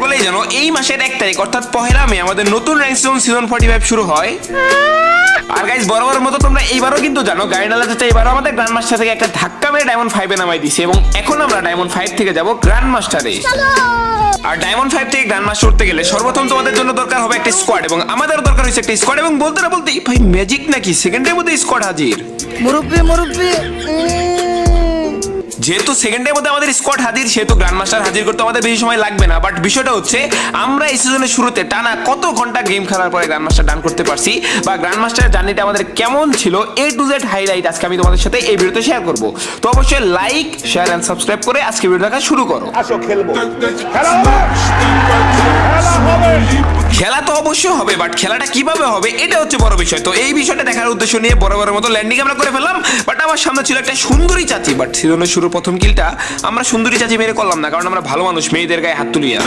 সকলেই জানো এই মাসের এক তারিখ অর্থাৎ পহেলা মে আমাদের নতুন র্যাঙ্ক সিজন ফর্টি ফাইভ শুরু হয়। আর গাইজ বরাবর মতো তোমরা এইবারও কিন্তু জানো গাইডালা চাচা এবারও আমাদের গ্র্যান্ড মাস্টার থেকে একটা ধাক্কা মেরে ডায়মন্ড ফাইভে নামাই দিছে এবং এখন আমরা ডায়মন্ড ফাইভ থেকে যাব গ্র্যান্ড মাস্টারে আর ডায়মন্ড ফাইভ থেকে গ্র্যান্ড মাস্টার উঠতে গেলে সর্বপ্রথম তোমাদের জন্য দরকার হবে একটা স্কোয়াড এবং আমাদের দরকার হয়েছে একটা স্কোয়াড এবং বলতে না বলতেই ভাই ম্যাজিক নাকি? সেকেন্ডের মধ্যে স্কোয়াড হাজির। মুরব্বি মুরব্বি যেহেতু সেকেন্ডের মধ্যে আমাদের স্কোয়াড হাজির সেহেতু গ্র্যান্ড মাস্টার হাজির করতে আমাদের বেশি সময় লাগবে না। বাট বিষয়টা হচ্ছে আমরা এই সিজনের শুরুতে টানা কত ঘণ্টা গেম খেলার পরে গ্র্যান্ড মাস্টার ডান করতে পারছি? বা গ্র্যান্ড মাস্টারের জার্নিটা আমাদের কেমন ছিল? এ টু জেড হাইলাইট আজকে আমি তোমাদের সাথে এই ভিডিওতে শেয়ার করব। তো অবশ্যই লাইক শেয়ার এন্ড সাবস্ক্রাইব করে আজকে ভিডিও দেখা শুরু করো। আসো খেলব। খেলা হবে! খেলা হবে! খেলা তো অবশ্যই হবে বাট খেলাটা কীভাবে হবে এটা হচ্ছে বড় বিষয়। তো এই বিষয়টা দেখার উদ্দেশ্য নিয়ে বড় বড় মতো ল্যান্ডিং আমরা করে ফেললাম বাট আমার সামনে ছিল একটা সুন্দরী চাচি বাট সিজনের শুরু প্রথম কিলটা আমরা সুন্দরী চাচি মেরে করলাম না, কারণ আমরা ভালো মানুষ, মেয়েদের গায়ে হাত তুলিয়া।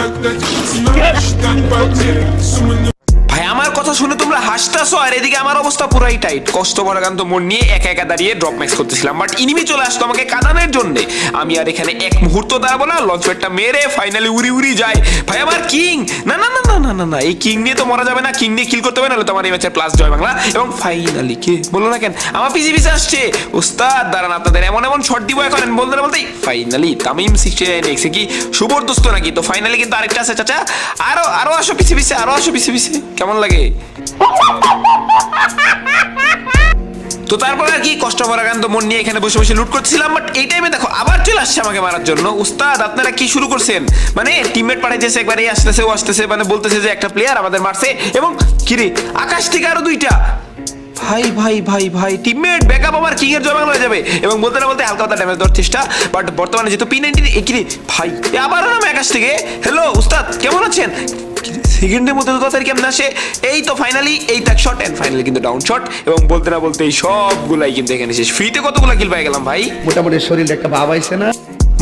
ভাই, আমার কথা শুনে তোমরা হাসতেছো, আর এদিকে আমার অবস্থা পুরাই টাইট কষ্ট পরাকান্ত মন নিয়ে একা একা দাঁড়িয়ে ড্রপ ম্যাক্স করতেছিলাম বাট ইনিমি চলে আসতো আমাকে কাঁদানোর জন্য। আমি আর এখানে এক মুহূর্ত দাঁড়াবো না লঞ্চ প্যাডটা মেরে ফাইনালি উড়ি উড়ি যায় ভাই, আমার কিং না না না না না না, এই কিং নিয়ে তো মরা যাবে না কিং নিয়ে কিল করতে হবে, নাহলে তোমার এই ম্যাচের প্লাস জয় বাংলা। এবং ফাইনালি কে? বলো না কেন, আমার পিছি পিছে আসছে। ওস্তাদ, দাঁড়ান, আপনাদের এমন এমন শট দিব এখন, বলতে না বলতেই। ফাইনালি তামিম সিক্সটি নাইন এক্সে কি সুবরদস্ত নাকি? তো ফাইনালি কিন্তু আরেকটা আছে, চাচা। আরও আরও আসো পিছে পিছে আরও আসো পিছে পিছে কেমন লাগে? তো তারপর আর কি কষ্ট পরাকান্ত মন নিয়ে এখানে বসে বসে লুট করছিলাম বাট এই টাইমে দেখো, আবার চলে আসছে আমাকে মারার জন্য। উস্তাদ, আপনারা কি শুরু করছেন? মানে টিমমেট পাঠাইতেছে একবার আসতেছে, ও আসতেছে মানে বলতেছে যে একটা প্লেয়ার আমাদের মারছে, এবং কিরে আকাশ থেকে আরও দুইটা। ভাই ভাই ভাই ভাই টিমমেট ব্যাকআপ আমার কিং এর জমা হয়ে যাবে। এবং বলতে না বলতে হালকা হালকা ড্যামেজ দেওয়ার চেষ্টা বাট বর্তমানে যেহেতু পি নাইনটিন কিরে ভাই আবারও নামে আকাশ থেকে। হ্যালো উস্তাদ, কেমন আছেন? সেকেন্ডের মধ্যে তো তাড়াতাড়ি কেমন আসে? এই তো ফাইনালি এই তাক শট এন্ড ফাইনালি কিন্তু ডাউন শট এবং বলতে না বলতে এই সবগুলাই কিন্তু এখানে শেষ। ফ্রিতে কতগুলো কিল পাই গেলাম ভাই? মোটামুটি শরীরটা একটা ভাব আইছে না।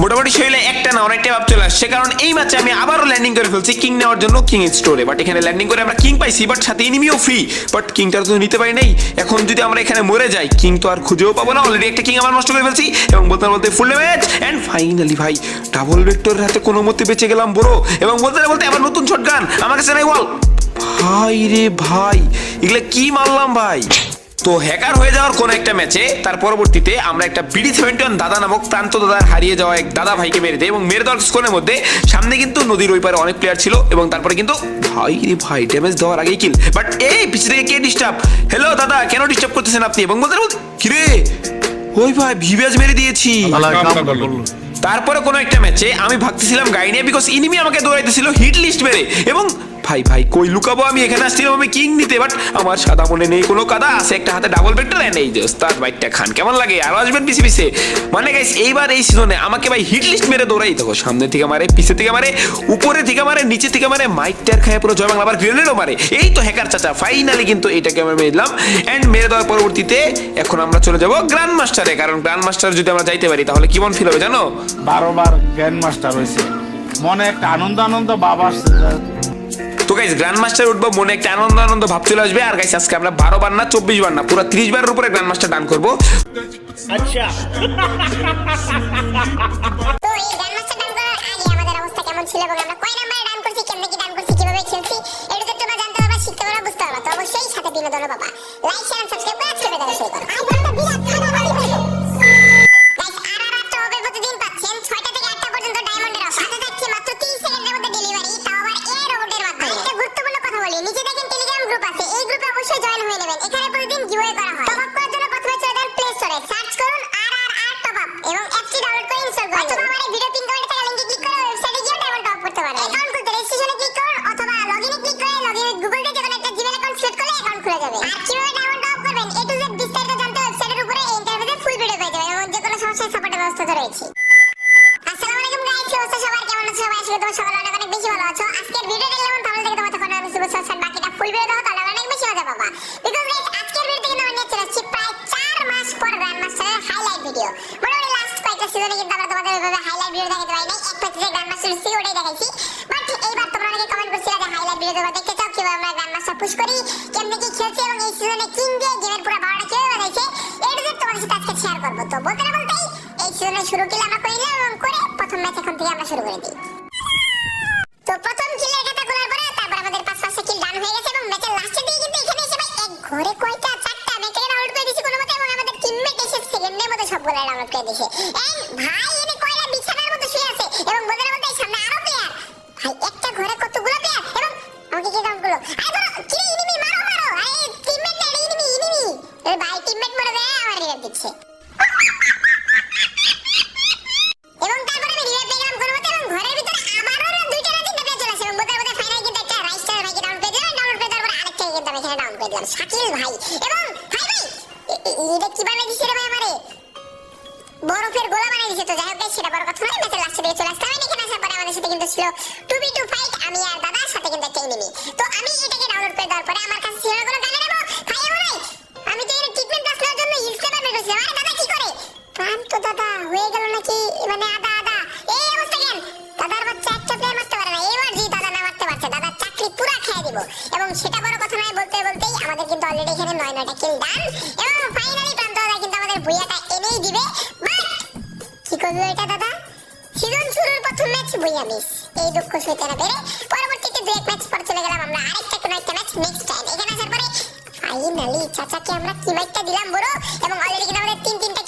মোটামুটি শরীরে একটা না, অনেকটা ভাব চলে আসছে। কারণ এই ম্যাচে আমি আবারও ল্যান্ডিং করে ফেলছি কিং নেওয়ার জন্য কিং এর স্টোরে বাট এখানে ল্যান্ডিং করে আমরা কিং পাইছি বাট সাথে এনিমিও ফ্রি বাট কিংটা তো নিতে পারি নাই। এখন যদি আমরা এখানে মরে যাই কিং তো আর খুঁজেও পাবো না। অলরেডি একটা কিং আমার নষ্ট করে ফেলছি। এবং বলতে বলতে ফুল ম্যাচ এন্ড ফাইনালি ভাই ডাবল ভেক্টরের হাতে কোনো মতে বেঁচে গেলাম বড় এবং বলতে বলতে আবার নতুন শট গান আমার কাছে নাই ওয়াল ভাই রে ভাই, এগুলা কি মারলাম ভাই? তো হ্যাকার হয়ে যাওয়ার কোন একটা ম্যাচে তার পরবর্তীতে আমরা একটা বিডি সেভেন্টি দাদা নামক প্রান্ত দাদার হারিয়ে যাওয়া এক দাদা ভাইকে মেরে দেয় এবং মেরে দেওয়ার স্কোরের মধ্যে সামনে কিন্তু নদীর ওই পারে অনেক প্লেয়ার ছিল এবং তারপরে কিন্তু ভাই রে ভাই ড্যামেজ দেওয়ার আগেই কিল বাট এই পিছনে থেকে কে ডিস্টার্ব হ্যালো দাদা কেন ডিস্টার্ব করতেছেন আপনি? এবং বলতে বলতে কিরে? ওই ভাই ভিভিয়াজ মেরে দিয়েছি। তারপরে কোনো একটা ম্যাচে আমি ভাবতেছিলাম গাড়ি নিয়ে বিকজ ইনিমি আমাকে দৌড়াইতেছিল হিট লিস্ট মেরে। এবং ভাই ভাই, কই লুকাবো আমি? এখানে আসছিলাম আমি কিং নিতে বাট আমার সাদা মনে নেই কোনো কাদা। আছে একটা হাতে ডাবল ভেক্টর এন্ড এই যে ওস্তাদ বাইকটা খান। কেমন লাগে? আরও আসবেন পিছে পিছে। মানে গাইস এইবার এই সিজনে আমাকে ভাই হিট লিস্ট মেরে দৌড়াই। দেখো, সামনে থেকে মারে, পিছে থেকে মারে, উপরে থেকে মারে, নিচে থেকে মারে মাইক টায়ার খায় পুরো জয় বাংলা, আবার গ্রেনেডও মারে। এই তো হ্যাকার চাচা ফাইনালি কিন্তু এইটাকে আমরা মেরে দিলাম এন্ড মেরে দেওয়ার পরবর্তীতে এখন আমরা চলে যাব গ্র্যান্ড মাস্টারে কারণ গ্র্যান্ড মাস্টার যদি আমরা যাইতে পারি, তাহলে কেমন ফিল হবে জানো? বারো বার গ্র্যান্ড মাস্টার হয়েছে। মনে একটা আনন্দ আনন্দ বাবা তো গাইজ গ্র্যান্ড মাস্টার উঠবো মনে একটা আনন্দ আনন্দ ভাব চলে আসবে। আর গাইজ আজকে আমরা বারো বার না চব্বিশ বার না পুরো ত্রিশ বারের উপরে গ্র্যান্ড মাস্টার ডান করব তো এই গ্র্যান্ড মাস্টার ডান করার আগে আমাদের অবস্থা কেমন ছিল এবং আমরা কয় নাম্বারে ডান করছি কেমনে কি ডান করছি কীভাবে খেলছি এটা তো তোমরা জানতে পারবা শিখতে পারবা বুঝতে পারবা। তো অবশ্যই সাথে বিনোদনও পাবা। লাইক শেয়ার ব্যবস্থা আসসালামু আলাইকুম গাইস কি অবস্থা সবার? কেমন আছো সবাই? আশা তোমরা সকলে অনেক অনেক বেশি ভালো আছো। আজকের ভিডিওটা যেমন ভালো লাগে তোমার তখন আমি সুপার সাবস্ক্রাইব বাকিটা ফুল ভিডিও দেখো তাহলে অনেক বেশি মজা পাবা। বিকজ গাইস আজকের ভিডিওতে কিন্তু আমরা নিয়ে চলে আসছি প্রায় 4 মাস পর গ্র্যান্ড মাস্টারের হাইলাইট ভিডিও মোটামুটি লাস্ট কয়েকটা সিজনে কিন্তু আমরা তোমাদের ওইভাবে হাইলাইট ভিডিও দেখাতে পারি নাই এক প্যাকেজে গ্র্যান্ড মাস্টার সি ওটাই দেখাইছি। বাট এইবার তোমরা অনেকে কমেন্ট করছিলে যে হাইলাইট ভিডিও তোমরা দেখতে চাও, কীভাবে আমরা গ্র্যান্ড মাস্টার পুশ করি, কেমনে কি খেলছি, এবং এই সিজনে কিং দিয়ে গেমের শুরু করে দিই। তো প্রথম কিলের কথা খোলার পরে তারপর আমাদের পাঁচ পাঁচটা কিল ডান হয়ে গেছে এবং ম্যাচের লাস্টের দিকে কিন্তু এখানে এসে ভাই এক ঘরে কয়টা, চারটা ম্যাচের আউট করে দিয়েছে কোনো মতে এবং আমাদের টিমমেট এসে সেকেন্ডের মতো সবগুলো আউট করে দিয়েছে। এন্ড ভাই বরফের গোলা বানাই দিছে তো। যাই হোক সেটা বড় কথা নয় ম্যাচের লাস্টে দিয়ে চলে আসলাম And এখানে আসার পরে আমাদের সাথে কিন্তু ছিল টু বি টু ফাইট আমি আর দাদার সাথে কিন্তু একটা এনিমি তো আমি এটাকে ডাউনলোড করে দেওয়ার পরে আমার কাছে ছিল না কোনো গানে নেব? ভাই আমার আমি তো এর ট্রিটমেন্ট ক্লাস নেওয়ার জন্য বের করেছিলাম। আরে দাদা, কি করে? প্রাণ তো দাদা, হয়ে গেল নাকি? মানে সইতে না পেরে পরবর্তীতে দু এক ম্যাচ পর চলে গেলাম আমরা। আরেকটা কোনো একটা ম্যাচ নেক্সট টাইম এখানে আসার পরে ফাইনালি চাচাকে আমরা কি ম্যাচটা দিলাম, বড়। এবং অলরেডি কিন্তু আমাদের তিন তিনটা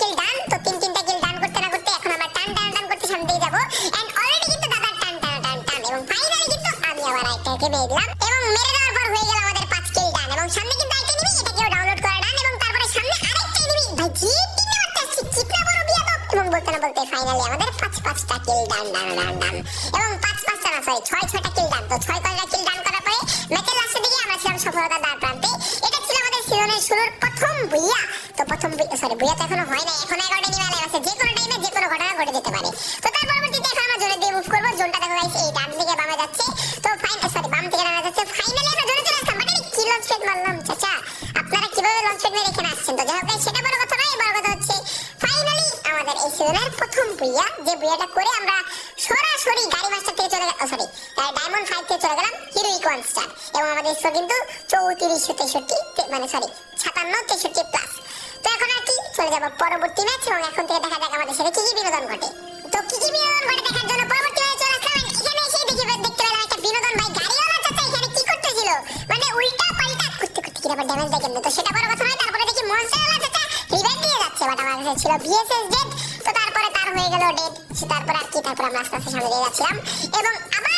যে কোনো টাইমে যে কোনো ঘটনা ঘটে যেতে আবার ড্যামেজ দেয়? তো সেটা বড় কথা নয়, তারপরে দেখি যাচ্ছে বাট আমার কাছে ছিল বিএসএস তো তারপরে তার হয়ে গেল তারপরে আর কি, তারপরে আমরা আস্তে আস্তে সামনে যাচ্ছিলাম। এবং আবার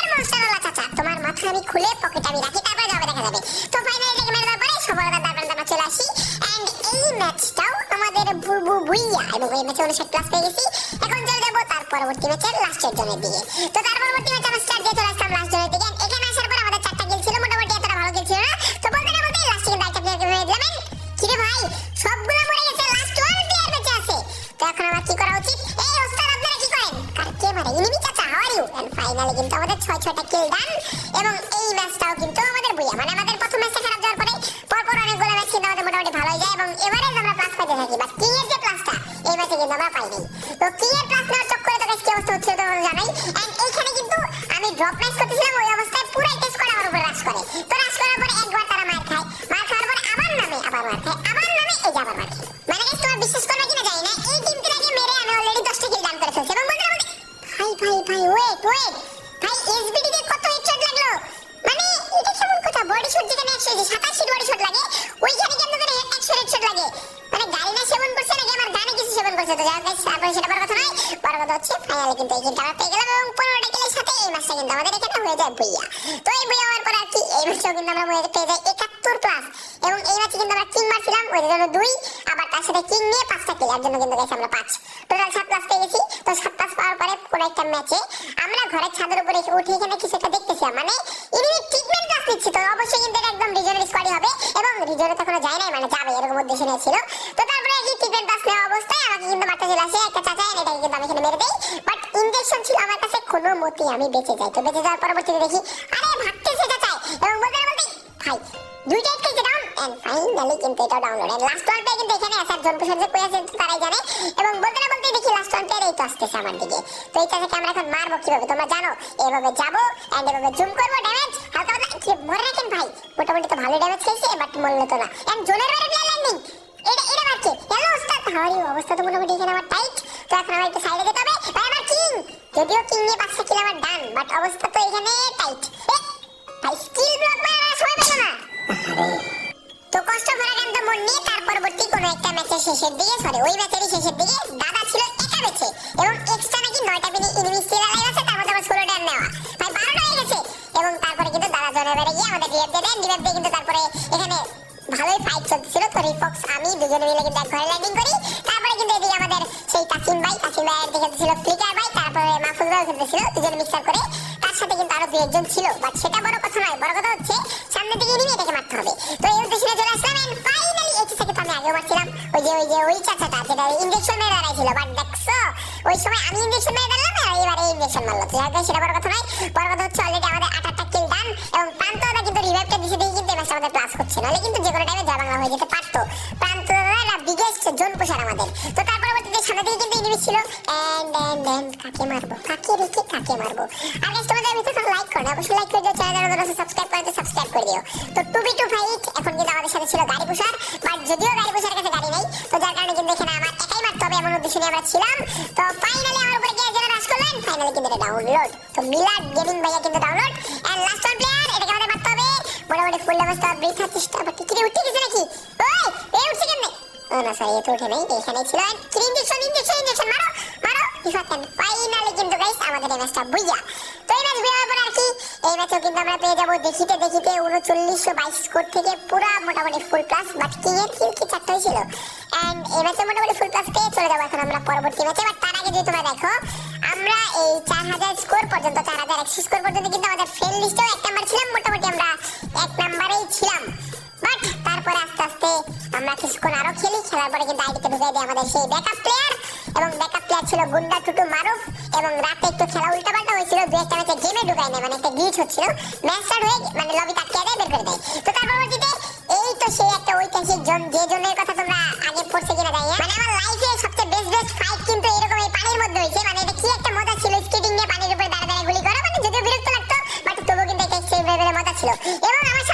চাচা তোমার মাথা আমি খুলে পকেটে আমি রাখি যাবে দেখা যাবে। তো ফাইনালি এটাকে মেরে দেওয়ার পরে আমরা চলে আসি। এন্ড এই ম্যাচটাও আমাদের বুইয়া এবং এই ম্যাচে উনষাট প্লাস পেয়ে গেছি। এখন চলে যাব তার পরবর্তী ম্যাচের লাস্টের জনের দিকে তো তার পরবর্তী আমরা স্টার্ট দিয়ে চলে এখন আমার কি করা উচিত। এই ওস্তাদ, আপনারা কি করেন? কার কে মারে ইনিমি চাচা how are you and finally কিন্তু আমাদের ছয় ছয়টা কিল ডান এবং এই ম্যাচটাও কিন্তু আমাদের বুইয়া। মানে আমাদের প্রথম ম্যাচটা খারাপ যাওয়ার পরে পরপর অনেকগুলো ম্যাচ কিন্তু আমাদের মোটামুটি ভালো হয়ে যায়। এবং এভারেজ আমরা প্লাস পাইতে থাকি। বাট কিং এর যে প্লাসটা এই ম্যাচে কিন্তু আমরা পাই নাই তো কিং এর প্লাস নেওয়ার চক্করে তো কি অবস্থা হচ্ছিল তোমরা জানাই। এন্ড এইখানে কিন্তু আমি ড্রপ ম্যাচ 100 সাতাশি শট লাগে, ওইখানে কেমন করে 100 হেডশট লাগে? মানে গাড়ি না সেবন করছে নাকি? আমার কিছু সেবন করছে তো। যাই তারপরে সেটা বড় কথা নয়। বড় কথা হচ্ছে কিন্তু এই আমরা পেয়ে গেলাম এবং পনেরোটা কিলের সাথে এই ম্যাচটা কিন্তু আমাদের এখানে হয়ে যায় বুইয়া তো এই বুইয়া হওয়ার পর আর কি, এই ম্যাচটাও কিন্তু আমরা পেয়ে যাই একাত্তর প্লাস এবং এই কিন্তু আমরা জন্য দুই, আবার তার সাথে কিং নিয়ে পাঁচটা জন্য কিন্তু আমরা পাঁচ। টোটাল প্লাস পেয়ে গেছি। তো প্লাস পাওয়ার পরে কোনো একটা ম্যাচে আমরা ঘরের ছাদের উপরে উঠে এখানে কিছু একটা দেখতেছিলাম মানে ইনি ট্রিটমেন্ট ক্লাস নিচ্ছি তো। অবশ্যই কিন্তু এটা একদম রিজনের স্কোয়াডই হবে রিজনে তখন যায় নাই মানে যাবে, এরকম উদ্দেশ্য নিয়েছিল তো তারপরে কি ট্রিটমেন্ট ক্লাস নেওয়া অবস্থায় আমাকে কিন্তু মারতে চলে আসে, একটা চাচা এটাকে কিন্তু আমি এখানে মেরে দেই। বাট ইনজেকশন ছিল আমার কাছে, কোনো মতে আমি বেঁচে যাই। তো বেঁচে যাওয়ার পরবর্তীতে দেখি, আরে ভাগতেছে চাচাই। এবং বলতে বলতে, ভাই দুইটা একটা ডাউন এন্ড ফাইনালি কিন্তু এটা ডাউনলোড এন্ড লাস্ট ওয়ানটা কিন্তু এখানে আসার পিছনে যে কই আছে, তারাই জানে। এবং বলতে না বলতে দেখি লাস্ট ওয়ানটা এই তো আসতেছে আমার দিকে। তো এই চাচাকে আমরা এখন মারবো কীভাবে? তোমরা জানো, এভাবে যাব এন্ড এভাবে জুম করব ড্যামেজ হালকা হালকা কি মরে রাখেন ভাই। মোটামুটি তো ভালো ড্যামেজ খেয়েছে বাট মরলো তো না। এন্ড জোনের বাইরে প্লেয়ার ল্যান্ডিং এটা এটা মারছে হ্যালো ওস্তাদ হাওয়ারি অবস্থা তো মোটামুটি এখানে আমার টাইট তো এখন আমার একটু সাইডে যেতে হবে। ভাই, আমার কিং যদিও কিং নিয়ে পাঁচটা কিল আমার ডান বাট অবস্থা তো এখানে টাইট ভাই স্কিল ব্লক মারা সময় পেল না তো কষ্ট ভরা গান তো মন নিয়ে তার পরবর্তী কোনো একটা ম্যাচের শেষের দিকে সরি ওই ম্যাচেরই শেষের দিকে, দাদা ছিল একটা বেঁচে এবং এক্সট্রা নাকি নয়টা মিনি ইনিমি স্টিল লাইভ আছে, তার মধ্যে আবার ষোলোটা নেওয়া। ভাই, বারোটা হয়ে গেছে। এবং তারপরে কিন্তু দাদা জনের বেড়ে গিয়ে আমাদের রিভাইভ দিয়ে দেন। রিভাইভ দিয়ে কিন্তু তারপরে এখানে ভালোই ফাইট চলতেছিল। তো রিফক্স, আমি দুজনে মিলে কিন্তু এক ঘরে ল্যান্ডিং করি। তারপরে কিন্তু এদিকে আমাদের সেই তাসিম ভাই তাসিম ভাই এদিকে খেলতেছিল ফ্লিকার ভাই, তারপরে মাহফুজ ভাই খেলতেছিল দুজনে মিক্সার করে। তার সাথে কিন্তু আরও দু একজন ছিল। বাট সেটা বড় কথা নয়, বড় কথা হচ্ছে সামনে দিকে এনিমি এটাকে মারতে হবে। তো এই উদ্দেশ্যে চলে আসলাম এন্ড ফাইনালি থেকে তো আমি আগেও মারছিলাম। ওই যে ওই যে, ওই চাচাটা, যেটা ইঞ্জেকশন মেরে দাঁড়াইছিল বাট ওই সময় আমি ইঞ্জেকশন মেরে দাঁড়ালাম আর এবারে ইঞ্জেকশন মারলো। তো যাই সেটা বড় কথা নয়। বড় কথা হচ্ছে অলরেডি আমাদের আট আটটা কিল ডান এবং প্রান্তরা কিন্তু রিভাইভটা দিছে দেখি কিন্তু ম্যাচটা আমাদের প্লাস হচ্ছে। নাহলে কিন্তু যে কোনো টাইমে জয় বাংলা হয়ে যেতে পারতো। প্রান্তরা বিগেস্ট জোন পুষার আমাদের। তো তার পরবর্তীতে সামনে দিকে কিন্তু ইনিমি ছিল। এন্ড এন্ড এন্ড কাকে মারবো? কাকে রেখে কাকে মারবো? আর গাইস তোমাদের ভিতরে লাইক করো না, অবশ্যই লাইক করে দিও চ্যানেল যারা সাবস্ক্রাইব করে সাবস্ক্রাইব করে দিও। তো টু বি টু ফাইট এখন কিন্তু আমাদের সাথে ছিল গাড়ি পুষার। বাট যদিও গাড়ি পুষার এমন আমরা ছিলাম। তো ফাইনালি আমার উপরে কে যেন রাশ করলেন ফাইনালি কিন্তু এটা ডাউনলোড তো মিলাদ গেমিং ভাইয়া কিন্তু download and last one player এটাকে আমাদের মারতে হবে। মোটামুটি ফুল ড্যামেজ তো ব্রিথ হচ্ছে আবার কি কি উঠে গেছে নাকি? ওই এই উঠছে কেমনে? ও না সরি এ তো উঠে নাই এখানে ছিল। ইঞ্জেকশন ইঞ্জেকশন ইঞ্জেকশন মারো মারো। ইফাত ফাইনালি কিন্তু গাইস আমাদের এই ম্যাচটা বুইয়া। তো এই ম্যাচ বুইয়া পর আর কি এই কিন্তু আমরা পেয়ে যাব দেখিতে দেখিতে উনচল্লিশশো বাইশ স্কোর থেকে পুরা মোটামুটি ফুল প্লাস বাট কিং এর কিল কি চারটা হয়েছিল? এন্ড এই ম্যাচে মোটামুটি ফুল প্লাস পেয়ে চলে যাব এখন আমরা পরবর্তী ম্যাচে বাট তার আগে যদি তোমরা দেখো, আমরা এই চার হাজার স্কোর পর্যন্ত, চার হাজার একশো স্কোর পর্যন্ত কিন্তু আমাদের ফ্রেন্ড লিস্টেও এক নাম্বার ছিলাম, মোটামুটি আমরা এক নাম্বারেই ছিলাম। বাট তারপরে আস্তে আস্তে আমরা কিছুক্ষণ আরও খেলি, খেলার পরে কিন্তু আইডিতে ঢুকাই দেয় আমাদের সেই ব্যাকআপ প্লেয়ার এবং ব্যাকআপ প্লেয়ার ছিল গুন্ডা টুটু মারুফ। এবং রাতে একটু খেলা উল্টাপাল্টা হয়েছিল দু একটা ম্যাচে গেমে ঢুকাই নেয় মানে একটা গ্লিচ হচ্ছিল। ম্যাচ স্টার্ট হয়ে মানে লবি আটকে দেয় বের করে দেয়। তো তার পরবর্তীতে এই তো সেই একটা ঐতিহাসিক জন, যে জনের কথা তোমরা আগে পড়ছে কিনা জানি মানে আমার লাইফে সবচেয়ে বেস্ট বেস্ট ফাইট কিন্তু এরকম এই পানির মধ্যে হয়েছে। মানে এটা কি একটা মজা ছিল স্কেটিং নিয়ে পানির উপরে দাঁড়া দাঁড়া গুলি করা? মানে যদিও বিরক্ত লাগতো বাট তবুও কিন্তু এটা সেই লেভেলের মজা ছিল। এবং আমার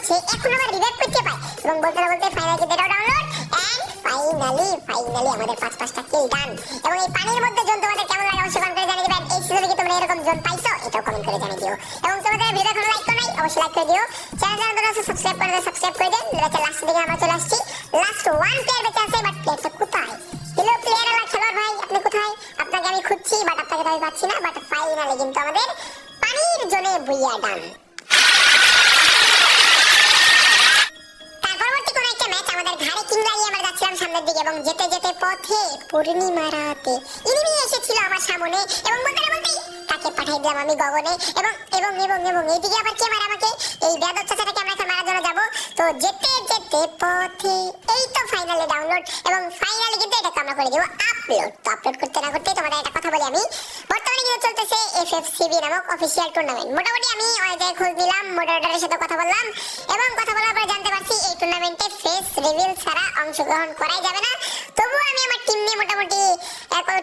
হচ্ছে এখন আবার রিভাইভ করতে পায়। এবং বলতে না বলতে ফাইনালি কিন্তু এটাও ডাউনলোড এন্ড ফাইনালি ফাইনালি আমাদের পাঁচ পাঁচটা কিল ডান এবং এই পানির মধ্যে জোন তোমাদের কেমন লাগে অবশ্যই কমেন্ট করে জানিয়ে দিবেন। এই সিজনে কি তোমরা এরকম জোন পাইছো? এটাও কমেন্ট করে জানিয়ে দিও। এবং তোমাদের ভিডিও এখন লাইক করো অবশ্যই লাইক করে দিও। চ্যানেল যারা আছে সাবস্ক্রাইব করে দিও সাবস্ক্রাইব করে দেন। লেটে লাস্ট দিকে আমরা চলে আসছি। লাস্ট ওয়ান প্লেয়ার বেঁচে আছে বাট প্লেয়ারটা কোথায়? হ্যালো প্লেয়ার আলা খেলোয়াড় ভাই, আপনি কোথায়? আপনাকে আমি খুঁজছি বাট আপনাকে তো আমি পাচ্ছি না বাট ফাইনালি কিন্তু আমাদের পানির জোনে বুইয়া ডান সামনের দিকে এবং যেতে যেতে পথে পূর্ণিমা রাতে ইনিমি এসেছিল আমার সামনে এবং বলতে বলতে তাকে পাঠিয়ে দিলাম আমি গগনে এবং এবং এবং এবং এইদিকে আবার কে মারা আমাকে? এই বেদর চাচাটাকে আমরা মারার জন্য যাব। তো যেতে যেতে পথে এই তো ফাইনালি ডাউনলোড এবং ফাইনালি কিন্তু এটাকে আমরা করে দেবো আপলোড তো আপলোড করতে না করতে তোমাদের একটা কথা বলি আমি। এফএফসিবি নামক অফিসিয়াল টুর্নামেন্ট মোটামুটি আমি জায়গায় খোঁজ নিলাম মোডারেটরের সাথে কথা বললাম এবং কথা বলার পরে জানতে পারছি এই টুর্নামেন্টে ফেস রিভিল ছাড়া অংশগ্রহণ করাই যাবে না। তবুও আমি আমার টিম নিয়ে মোটামুটি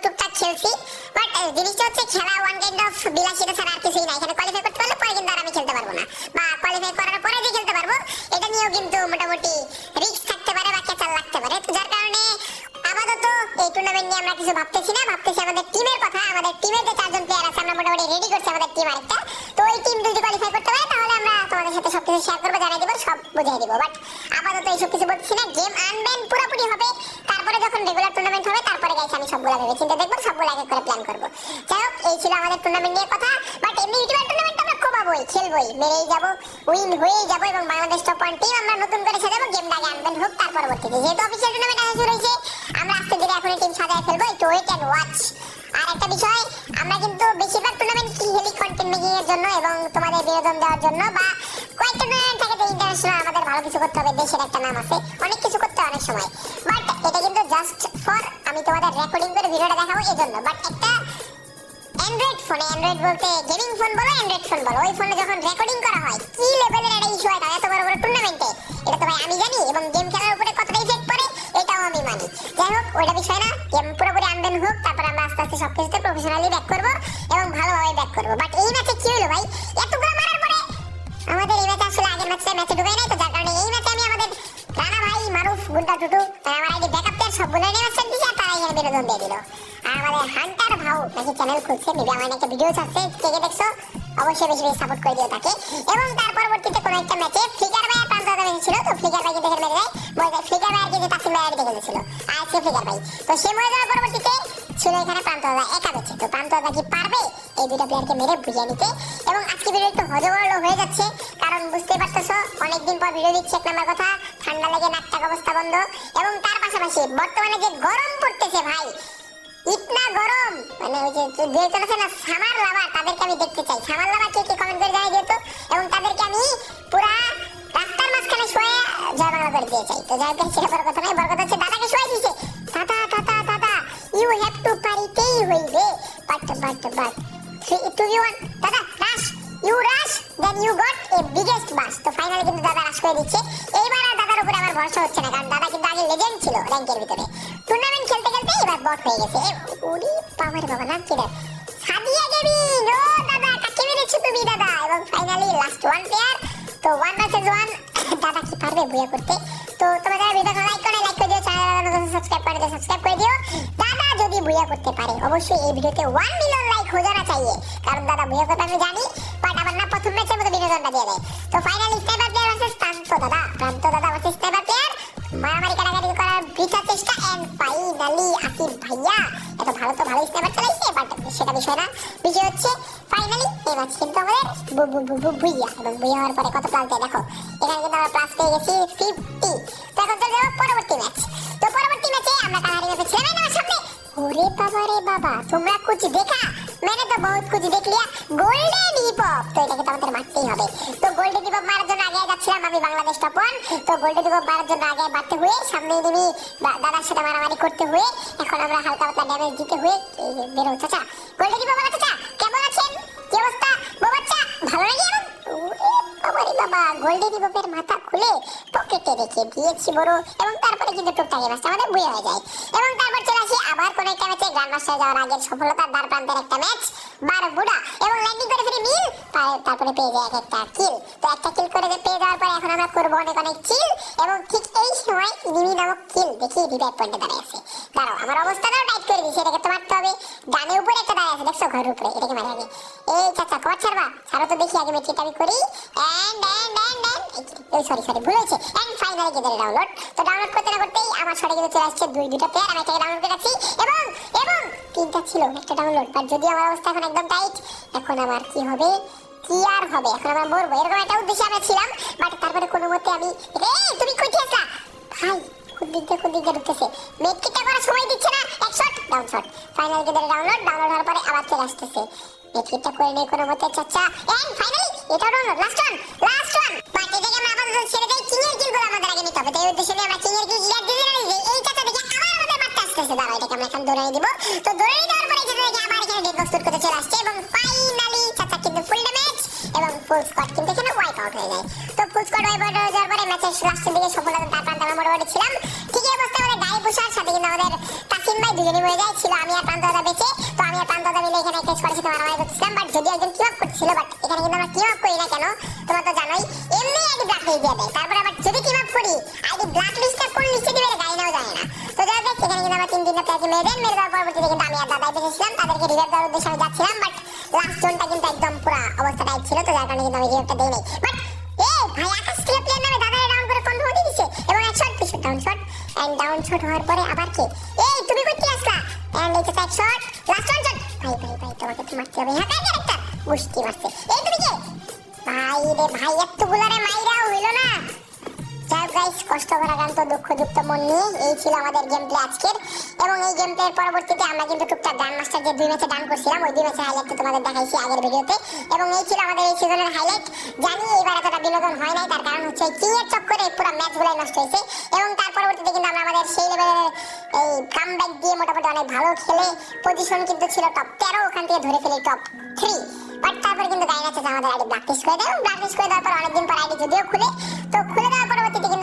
টুকটাক খেলছি। বাট জিনিসটা হচ্ছে খেলা ওয়ান কাইন্ড অফ বিলাসিতা ছাড়া আর কিছুই না এখানে কোয়ালিফাই করতে পারলে পরে কিন্তু আর আমি খেলতে পারব না। বা কোয়ালিফাই করার পরে যে খেলতে পারব, এটা নিয়েও কিন্তু মোটামুটি রিস্ক থাকতে পারে বা কেচাল লাগতে পারে। তো যার কারণে আপাতত এই টুর্নামেন্ট নিয়ে আমরা কিছু ভাবতেছি না। ভাবতেছি আমাদের টিমের কথা, আমাদের টিমের যে চারজন প্লেয়ার আছে রেডি করছি আমাদের টিম আরেকটা। তো ওই টিম যদি কোয়ালিফাই করতে পারে, তাহলে আমরা তোমাদের সাথে সবকিছু শেয়ার করব, জানাই দেবো, সব বুঝিয়ে দিব। বাট আপাতত এইসব কিছু বলছি না গেম আনবেন পুরোপুরি হবে। তারপরে যখন রেগুলার টুর্নামেন্ট হবে, তারপরে গাইস আমি সবগুলো ভেবে চিন্তা দেখব, সবগুলো এক করে প্ল্যান করব। যাই হোক, এই ছিল আমাদের টুর্নামেন্ট নিয়ে কথা। বাট এমনি ইউটিউবের টুর্নামেন্ট আমরা কোবাবই খেলবই, মেরেই যাব উইন হয়েই যাব এবং বাংলাদেশ টপ ওয়ান টিম আমরা নতুন করে সাজাবো গেমটা আগে আনবেন হোক তার পরবর্তীতে যেহেতু অফিসিয়াল টুর্নামেন্ট আসা শুরু আমরা আস্তে ধীরে এখন টিম সাজায় ফেলব, একটু ওয়েট অ্যান্ড ওয়াচ আর একটা বিষয়, আমরা কিন্তু বেশিরভাগ টুর্নামেন্ট কন্টেন্ট মেকিং এর জন্য এবং তোমাদের বিনোদন দেওয়ার জন্য বা কয়েকটা টুর্নামেন্ট থাকে ইন্টারন্যাশনাল আমাদের ভালো কিছু করতে হবে, দেশের একটা নাম আছে, অনেক কিছু করতে অনেক সময়। বাট এটা কিন্তু জাস্ট ফর আমি তোমাদের রেকর্ডিং করে ভিডিওটা দেখাবো এই জন্য বাট একটা অ্যান্ড্রয়েড ফোনে অ্যান্ড্রয়েড বলতে গেমিং ফোন বলো অ্যান্ড্রয়েড ফোন বলো, ওই ফোনে যখন রেকর্ডিং করা হয়, কি লেভেলের একটা ইস্যু হয় বড় বড় টুর্নামেন্টে এটা তো ভাই আমি জানি এবং গেম খেলার উপরে যাই হোক, ওইটা বিষয় না। গেম পুরোপুরি আনবেন হোক, তারপর আমরা আস্তে আস্তে সব কিছুতে প্রফেশনালি ব্যাক করব এবং ভালোভাবে ব্যাক করব। বাট এই ম্যাচে কি হলো ভাই? এতগুলো মারার পরে আমাদের এই ম্যাচে আসলে আগের ম্যাচে ম্যাচে ঢুকাই নাই, তো যার কারণে এই ম্যাচে আমি আমাদের রানা ভাই, মারুফ, গুন্ডা টুটু তারা আমার আগে ব্যাকআপ প্লেয়ার সবগুলো নিয়ে ম্যাচটা দিয়েছে তারা এখানে বিনোদন দিয়ে দিল। আর আমাদের হান্টার ভাও নাকি চ্যানেল খুলছে মেবি আমার একটা ভিডিও আছে কে কে দেখছ, অবশ্যই বেশি বেশি সাপোর্ট করে দিও তাকে। এবং তার পরবর্তীতে কোনো একটা ম্যাচে ফ্লিকার ভাই প্রান্ত ছিল তো ফ্লিকার ভাই কিন্তু এখানে মেরে দেয়। মরে ফ্লিকার ভাই কিন্তু তাসিম ভাই দেখে ছিল আর আজকে ফ্লিকার ভাই তো সে মরে যাওয়ার পরবর্তীতে ছিল এখানে প্রান্ত দাদা একা বেঁচে তো প্রান্ত দাদা কি পারবে এই দুটো প্লেয়ারকে মেরে বুঝিয়ে নিতে এবং আজকে ভিডিও একটু হজবরল হয়ে যাচ্ছে, কারণ বুঝতে পারতেছো, অনেকদিন পর ভিডিও দিচ্ছি এক নাম্বার কথা, ঠান্ডা লেগে নাক টাক অবস্থা বন্ধ। এবং তার পাশাপাশি বর্তমানে যে গরম পড়তেছে ভাই, ইতনা গরম। মানে ওই যে যে চলেছে না, সামার লাভার, তাদেরকে আমি দেখতে চাই। সামার লাভার কে কে কমেন্ট করে জানাই যেত এবং তাদেরকে আমি পুরা জয় করে দিয়ে তো যাই হোক, সেটা বড় কথা বড় কথা হচ্ছে দাদাকে শুয়ে দিয়েছে। দাদা দাদা দাদা ইউ হ্যাভ টু পারিতেই হইবে। But but but to you দাদা rush you rush then you got a biggest boss তো ফাইনালি কিন্তু দাদা রাশ করে দিচ্ছে। এইবার আর দাদার উপরে আমার ভরসা হচ্ছে না, কারণ দাদা কিন্তু আগে লেজেন্ড ছিল র্যাঙ্কের ভিতরে। টুর্নামেন্ট খেলতে খেলতে এবার বট হয়ে গেছে। ওরে বাবার বাবা, নাম কি রে? সাদিয়া গেমিং ও দাদা, কাকে মেরেছো তুমি দাদা? এবং ফাইনালি লাস্ট ওয়ান প্লেয়ার তো ওয়ান বুয়া করতে। তো তোমরা যারা ভিডিওটা লাইক করে লাইক করে দিও চ্যানেল সাবস্ক্রাইব করে দিও সাবস্ক্রাইব করে দিও। দাদা যদি বুয়া করতে পারে, অবশ্যই এই ভিডিওতে ওয়ান মিলিয়ন লাইক হয়ে যাওয়া চাইয়ে। কারণ দাদা বুয়া করতে আমি জানি বাট আমার না প্রথম ম্যাচের মতো বিনোদনটা দিয়ে দেয়। তো ফাইনালি স্নাইপার প্লেয়ার ভার্সেস প্রান্ত দাদা। প্রান্ত দাদা ভার্সেস স্নাইপার প্লেয়ার মারামারি কাটাকাটি করার বৃথা চেষ্টা এন্ড ফাইনালি আসিফ ভাইয়া। এত ভালো তো ভালো স্নাইপার চালাইছে বাট সেটা বিষয় না। বিষয় হচ্ছে ফাইনালি এই ম্যাচ কিন্তু আমাদের বু- বু- বু- বু- ভুইয়া এবং ভুইয়া হওয়ার পরে কত প্লাস দেয় দেখো এখানে কিন্তু আমরা প্লাস পেয়ে গেছি ফিফটি তো এখন চলে যাবো পরবর্তী ম্যাচ তো পরবর্তী ম্যাচে আমরা কাহারি ম্যাচে ছিলাম না আমার সামনে ওরে বাবা রে বাবা তোমরা কুছ দেখা मैंने तो बहुत कुछ देख लिया গোল্ডেন হিপ হপ তো এটাকে তো আমাদের মারতেই হবে তো গোল্ডেন হিপ হপ মারার জন্য আগে যাচ্ছিলাম আমি বাংলাদেশ টপ ওয়ান তো গোল্ডেন হিপ হপ মারার জন্য আগে বাড়তে হয়ে সামনে দিবি দাদার সাথে মারামারি করতে হয়ে এখন আমরা হালকা পাতলা ড্যামেজ দিতে হয়ে এই যে বেরো চাচা গোল্ডেন হিপ হপ চাচা এখন ওরে বাবারে বাবা, গোল্ডেন হিপ মাথা খুলে পকেটে রেখে দিয়েছি বড়, এবং তারপরে কিন্তু টুকটাক ম্যাচটা আমাদের বয়ে হয়ে যায়। এবং তারপর চলে আসি আবার কোন একটা ম্যাচে গ্র্যান্ড মাস্টার যাওয়ার আগের সফলতার দ্বার প্রান্তের একটা ম্যাচ বারো বুড়া এবং ল্যান্ডিং করে ফিরে মিল তারপরে পেয়ে যায় এক একটা কিল তো একটা কিল করে যে পেয়ে যাওয়ার পরে এখন আমরা করব অনেক অনেক কিল এবং ঠিক এই সময় নিমি নামক কিল দেখি রিভাইভ পয়েন্টে দাঁড়িয়ে আছে। দাঁড়াও, আমার অবস্থাটাও টাইট করে দিয়েছি এটাকে তো মারতে হবে। ডানের উপরে একটা দাঁড়িয়ে আছে, দেখছ? ঘরের উপরে, এটাকে মারে আগে চাচা কবার ছাড়বা? ছাড়ো তো দেখি, আগে মেট্রিকটা আমি করি। এন্ড এন্ড এন্ড এন্ড এই সরি সরি ভুল হয়েছে। এন্ড ফাইনালি গেদের ডাউনলোড তো ডাউনলোড করতে না করতেই আমার শটে কিন্তু চলে আসছে দুই দুটো প্লেয়ার আমি এটাকে ডাউনলোড করে রাখছি এবং এবং তিনটা ছিল, একটা ডাউনলোড বাট যদি আমার অবস্থা এখন একদম টাইট এখন আমার কি হবে? কি আর হবে? এখন আমরা মরবো। এরকম একটা উদ্দেশ্যে আমরা ছিলাম বাট তারপরে কোনো মতে আমি রে তুমি কই আসলা? ভাই ডাউনলোড ডাউনলোড হওয়ার পরে আবার চলে আসতেছে। মেটকিটা করে নেই কোনো মতে চাচা। এন্ড ফাইনালি এটা download last one last one but এটাকে আমরা আপাতত ছেড়ে দেই কিং এর কিলগুলো আমাদের আগে নিতে হবে। তো এই উদ্দেশ্যে আমরা কিং এর কিল ক্লিয়ার দিয়ে দিলাম। এই- এই চাচা দেখে আবার আমাদের মারতে আসতেছে দাঁড়াও, এটাকে আমরা এখন দৌড়াই দিব। তো দৌড়াই দেওয়ার পরে চাচা দেখে আবার এখানে ডেড বক্স করতে চলে আসছে। এবং ফাইনালি চাচা কিন্তু ফুল ড্যামেজ এবং ফুল স্কট কিন্তু এখানে ওয়াইপ আউট হয়ে যায়। তাদেরকে রিভাইভ দেওয়ার উদ্দেশ্যে আমি যাচ্ছিলাম বাট লাস্ট জোনটা কিন্তু একদম পুরো অবস্থা টাইট ছিল তো, যার কারণে কিন্তু আমি রিভাইভটা দিই নাই বাট এ ভাই, আকাশ থেকে প্লেয়ার নামে দাদা ডাউন করে কনফার্ম দিয়ে দিছে। এবং এক শট পিছু down shot and down shot হওয়ার পরে আবার কে? এই, তুমি কই কি আসলা? এন্ড এই এক শট লাস্ট ওয়ান শট ভাই ভাই ভাই, তোমাকে তো মারতে হবে। হ্যাঁ ক্যারেক্টার গুষ্টি মারছে। এই তুমি কে? ভাই রে, ভাই এতগুলো রে মাইরাও কষ্ট করা গান তো দুঃখযুক্ত মন নিয়ে এই ছিল আমাদের গেম প্লে আজকের। এবং এই গেম প্লের পরবর্তীতে আমরা কিন্তু টুকটাক গান মাস্টার যে দুই ম্যাচে ডান করছিলাম, ওই দুই ম্যাচের হাইলাইট তোমাদের দেখাইছি আগের ভিডিওতে। এবং এই ছিল আমাদের এই সিজনের হাইলাইট জানি এবার এতটা বিনোদন হয় নাই, তার কারণ হচ্ছে কিং চক্করে পুরো ম্যাচগুলাই নষ্ট হয়েছে। এবং তার পরবর্তীতে কিন্তু আমরা আমাদের সেই লেভেলের এই কামব্যাক দিয়ে মোটামুটি অনেক ভালো খেলে পজিশন কিন্তু ছিল টপ তেরো, ওখান থেকে ধরে ফেলি টপ থ্রি বাট তারপরে কিন্তু গাইন আছে আমাদের আইডি ব্ল্যাকলিস্ট করে দেয়। ব্ল্যাকলিস্ট করে দেওয়ার পর অনেকদিন পর আইডি যদিও খুলে, তো খুলে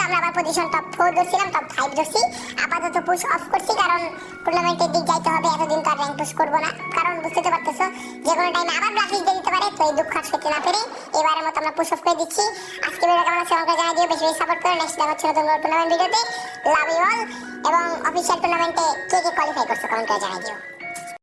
আমরা আবার পজিশন টপ ফোর ধরছিলাম টপ ফাইভ ধরছি। আপাতত পুশ অফ করছি, কারণ টুর্নামেন্টের দিক যাইতে হবে, এতদিন তো আর র্যাঙ্ক পুশ করব না। কারণ বুঝতে তো পারতেছো, যে কোনো টাইমে আবার ব্ল্যাকলিস্ট দিয়ে দিতে পারে, তো এই দুঃখ আর না এবারের মতো আমরা পুশ অফ করে দিচ্ছি। আজকে ভিডিও কেমন আছে, আমাকে জানাই দিও, বেশি বেশি সাপোর্ট করো নেক্সট নতুন টুর্নামেন্ট ভিডিওতে লাভ ইউ অল এবং অফিসিয়াল টুর্নামেন্টে কে কে কোয়ালিফাই করছ কমেন্ট করে জানাই দিও।